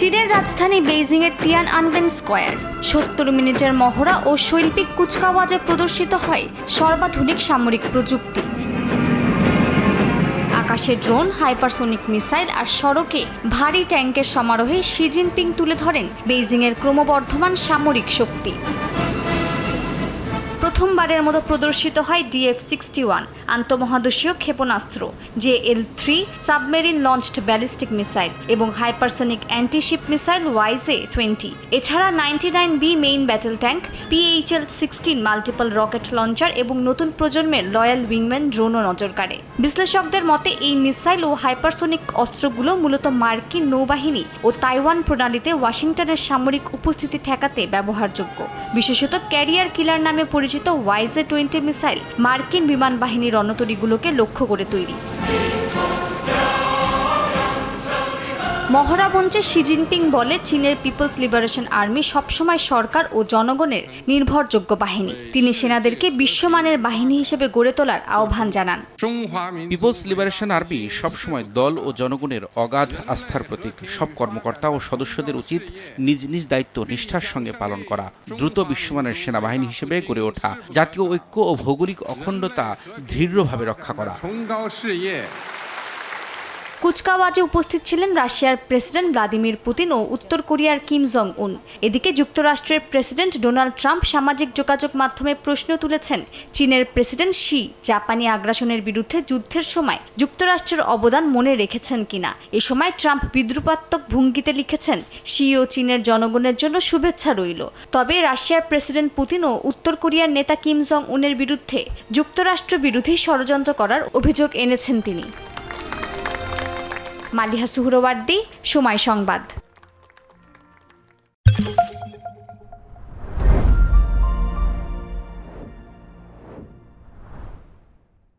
চীনের রাজধানী বেইজিংয়ের তিয়ান আনবেন স্কোয়ার। সত্তর মিনিটের মহড়া ও শৈল্পিক কুচকাওয়াজে প্রদর্শিত হয় সর্বাধুনিক সামরিক প্রযুক্তি। আকাশে ড্রোন, হাইপারসোনিক মিসাইল আর সড়কে ভারী ট্যাঙ্কের সমারোহে শি জিনপিং তুলে ধরেন বেইজিংয়ের ক্রমবর্ধমান সামরিক শক্তি। প্রথমবারের মতো প্রদর্শিত হয় ডিএফ সিক্সটি ওয়ান, আন্তঃমহাদেশীয় ক্ষেপণাস্ত্র, J L three submarine launched ballistic missile এবং hypersonic antiship missile YJ twenty. এছাড়া ninety nine B main battle tank PHL sixteen multiple rocket launcher এবং নতুন প্রজন্মের লয়াল উইংম্যান ড্রোনও নজর কাড়ে। বিশ্লেষকদের মতে, এই মিসাইল ও হাইপারসনিক অস্ত্রগুলো মূলত মার্কিন নৌবাহিনী ও তাইওয়ান প্রণালীতে ওয়াশিংটনের সামরিক উপস্থিতি ঠেকাতে ব্যবহারযোগ্য। বিশেষত ক্যারিয়ার কিলার নামে পরিচিত ওয়াইজে টোয়েন্টি মিসাইল মার্কিন বিমান বাহিনীর রণতরীগুলোকে লক্ষ্য করে তৈরি। মহড়া শি জিনপিং বলে চীনের পিপলস লিবারেশন আর্মি সবসময় সরকার ও জনগণের নির্ভরযোগ্য বাহিনী। তিনি সেনাদেরকে বিশ্বমানের বাহিনী হিসেবে গড়ে তোলার আহ্বান জানান। পিপলস লিবারেশন আর্মি সবসময় দল ও জনগণের অগাধ আস্থার প্রতীক। সব কর্মকর্তা ও সদস্যদের উচিত নিজ নিজ দায়িত্ব নিষ্ঠার সঙ্গে পালন করা, দ্রুত বিশ্বমানের সেনাবাহিনী হিসেবে গড়ে ওঠা, জাতীয় ঐক্য ও ভৌগোলিক অখণ্ডতা দৃঢ়ভাবে রক্ষা করা। কুচকাওয়াজে উপস্থিত ছিলেন রাশিয়ার প্রেসিডেন্ট ভ্লাদিমির পুতিন ও উত্তর কোরিয়ার কিম জং উন এদিকে যুক্তরাষ্ট্রের প্রেসিডেন্ট ডোনাল্ড ট্রাম্প সামাজিক যোগাযোগ মাধ্যমে প্রশ্ন তুলেছেন, চীনের প্রেসিডেন্ট শি জাপানি আগ্রাসনের বিরুদ্ধে যুদ্ধের সময় যুক্তরাষ্ট্রের অবদান মনে রেখেছেন কিনা? এ সময় ট্রাম্প বিদ্রুপাত্মক ভঙ্গিতে লিখেছেন, শি ও চীনের জনগণের জন্য শুভেচ্ছা রইল। তবে রাশিয়ার প্রেসিডেন্ট পুতিন ও উত্তর কোরিয়ার নেতা কিম জং উনের বিরুদ্ধে যুক্তরাষ্ট্র বিরোধী ষড়যন্ত্র করার অভিযোগ এনেছেন তিনি। মালিহা সুহরওয়ার্দী সময় সংবাদ।